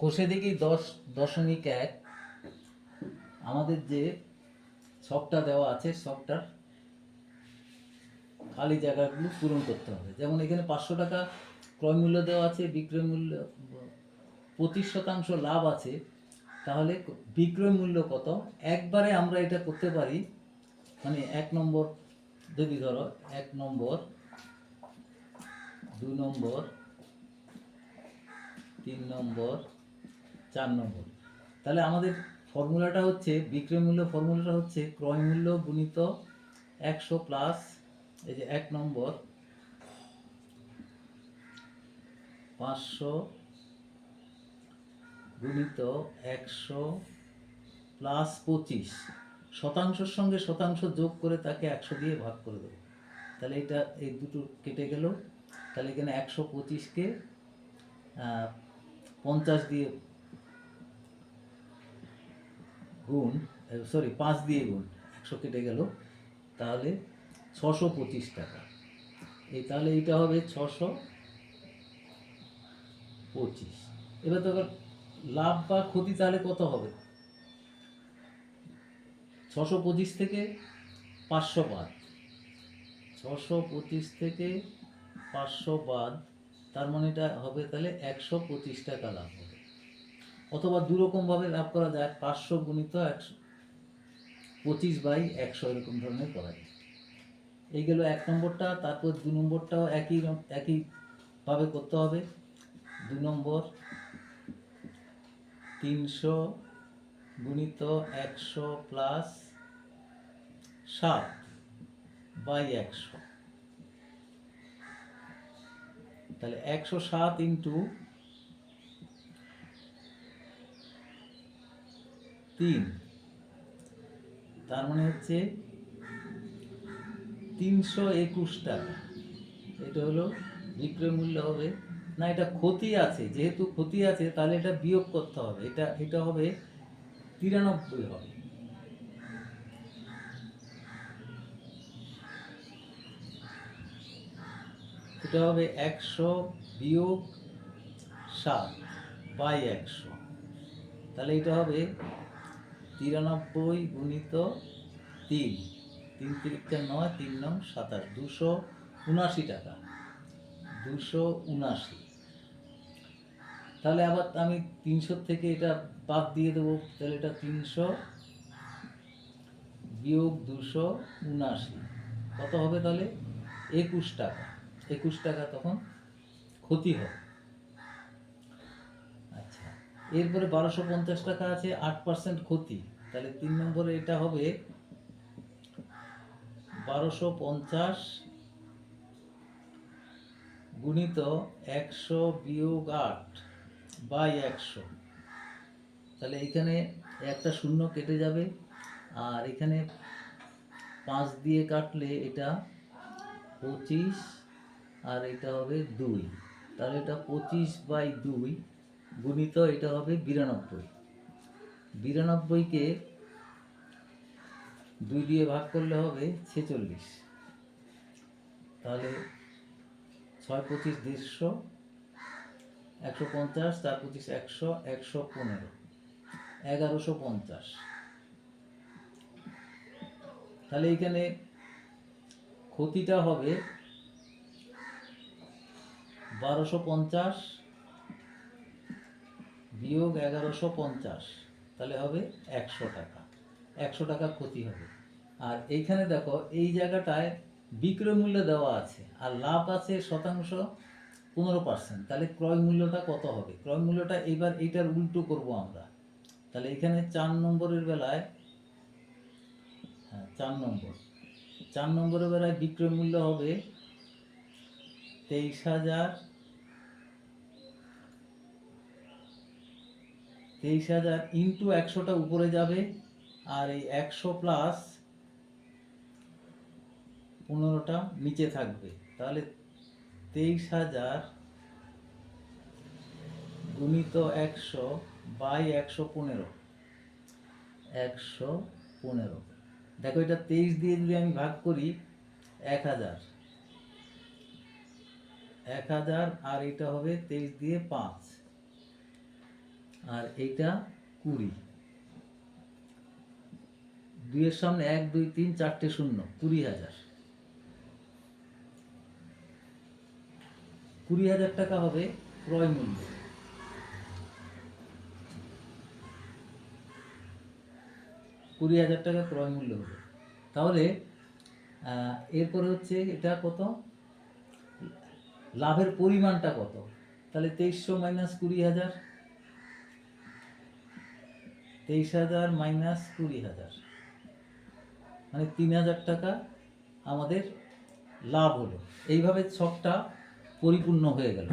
কোষে দেখি দশ, দশমিক এক। আমাদের যে শখটা দেওয়া আছে শখটার খালি জায়গাগুলো পূরণ করতে হবে। যেমন এখানে পাঁচশো টাকা ক্রয় মূল্য দেওয়া আছে, বিক্রয় মূল্য, পঁচিশ শতাংশ লাভ আছে, তাহলে বিক্রয় মূল্য কত? একবারে আমরা এটা করতে পারি মানে এক নম্বর যদি ধরো, এক নম্বর, দু নম্বর, তিন নম্বর চার নম্বর। তাহলে আমাদের ফর্মুলাটা হচ্ছে, বিক্রয় মূল্য ফর্মুলাটা হচ্ছে ক্রয় মূল্য গুণিত একশো প্লাস এই যে এক নম্বর পাঁচশো গুণিত একশো প্লাস পঁচিশ। শতাংশের সঙ্গে শতাংশ যোগ করে তাকে একশো দিয়ে ভাগ করে দেবো। তাহলে এটা এই দুটো কেটে গেল। তাহলে এখানে একশো পঁচিশকে পঞ্চাশ দিয়ে গুণ সরি পাঁচ দিয়ে গুণ, একশো কেটে গেল, তাহলে ছশো পঁচিশ টাকা। এই তাহলে এইটা হবে ছশো পঁচিশ। এবার তো লাভ বা ক্ষতি তাহলে কত হবে? ছশো পঁচিশ থেকে পাঁচশো বাদ। ছশো পঁচিশ থেকে পাঁচশো বাদ, তার মানে এটা হবে তাহলে একশো পঁচিশ টাকা লাভ হবে। অথবা দুরকমভাবে লাভ করা যায় পাঁচশো গুণিত একশো। পঁচিশ বাই একশো এরকম ধরনের করা যায় এই গেল এক নম্বরটা, তারপর দু নম্বরটাও একই একইভাবে করতে হবে। দু নম্বর, তিনশো গুণিত একশো প্লাস সাত বাই একশো। তাহলে একশো সাত ইন্টু তিন। তার মানে হচ্ছে তিনশো একুশ টাকা। এটা হলো বিক্রয় মূল্য হবে। না, এটা ক্ষতি আছে। যেহেতু ক্ষতি আছে, তাহলে এটা বিয়োগ করতে হবে। এটা এটা হবে তিরানব্বই হবে। এটা হবে একশো বিয়োগ সাত, বাই একশো। তাহলে এটা হবে তিরানব্বই গুণিত তিন। তিন তিরিকটা নয়, তিন নং সাতাশ। দুশো উনাশি টাকা। দুশো উনাশি। তাহলে আবার আমি তিনশো থেকে এটা বাদ দিয়ে দেবো। তাহলে এটা তিনশো বিয়োগ দুশো উনাশি। কত হবে তাহলে? একুশ টাকা। একুশ টাকা তখন ক্ষতি হবে। এরপরে বারোশো পঞ্চাশ টাকা আছে, আট পার্সেন্ট ক্ষতি। তাহলে তিন নম্বরে এটা হবে বারোশো পঞ্চাশ গুণিত একশো বিয়োগ আট বাই একশো। তাহলে এখানে একটা শূন্য কেটে যাবে, আর এখানে পাঁচ দিয়ে কাটলে এটা পঁচিশ, আর এটা হবে দুই। তাহলে এটা পঁচিশ বাই দুই গুণিত এটা হবে বিরানব্বই। বিরানব্বইকে দুই দিয়ে ভাগ করলে হবে ছেচল্লিশ। তাহলে ছয় পঁচিশ দেড়শো, একশো পঞ্চাশ, চার পঁচিশ একশো একশো পনেরো, এগারোশো পঞ্চাশ। তাহলে এখানে ক্ষতিটা হবে বারোশো পঞ্চাশ বিয়োগ এগারোশো পঞ্চাশ, তাহলে হবে একশো টাকা। একশো টাকা ক্ষতি হবে। আর এইখানে দেখো, এই জায়গাটায় বিক্রয় মূল্য দেওয়া আছে, আর লাভ আছে শতাংশ পনেরো পার্সেন্ট। তাহলে ক্রয় মূল্যটা কত হবে? ক্রয় মূল্যটা এবার এইটার উল্টো করব আমরা। তাহলে এখানে চার নম্বরের বেলায় হ্যাঁ চার নম্বর। চার নম্বরের বেলায় বিক্রয় মূল্য হবে তেইশ হাজার তেইশ হাজার ইন্টু একশোটা উপরে যাবে। আর এই একশো প্লাস পনেরোটা নিচে থাকবে। তাহলে তেইশ হাজার গুণিত একশো বাই একশো পনেরো। একশো পনেরো। দেখো এটা তেইশ দিয়ে যদি আমি ভাগ করি, এক হাজার। এক হাজার আর এটা হবে তেইশ দিয়ে পাঁচ। আর এইটা কুড়ি। দুইয়ের সামনে এক, দুই, তিন, চারটে শূন্য, কুড়ি হাজার। কুড়ি হাজার টাকা হবে ক্রয় মূল্য। কুড়ি হাজার টাকা ক্রয় মূল্য হবে। তাহলে এরপরে হচ্ছে এটা কত? লাভের পরিমাণটা কত? তাহলে তেইশশো মাইনাস কুড়ি হাজার। তেইশ হাজার মাইনাস কুড়ি হাজার। মানে তিন হাজার টাকা আমাদের লাভ হলো। এইভাবে ছকটা পরিপূর্ণ হয়ে গেল।